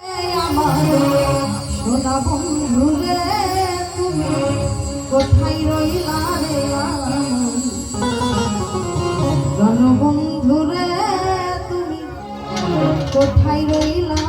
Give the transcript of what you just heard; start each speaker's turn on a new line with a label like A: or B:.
A: আমার সোনা বন্ধু রে তুমি কোথায় রইলা রে রণবন্ধু রে তুমি কোথায় রইলা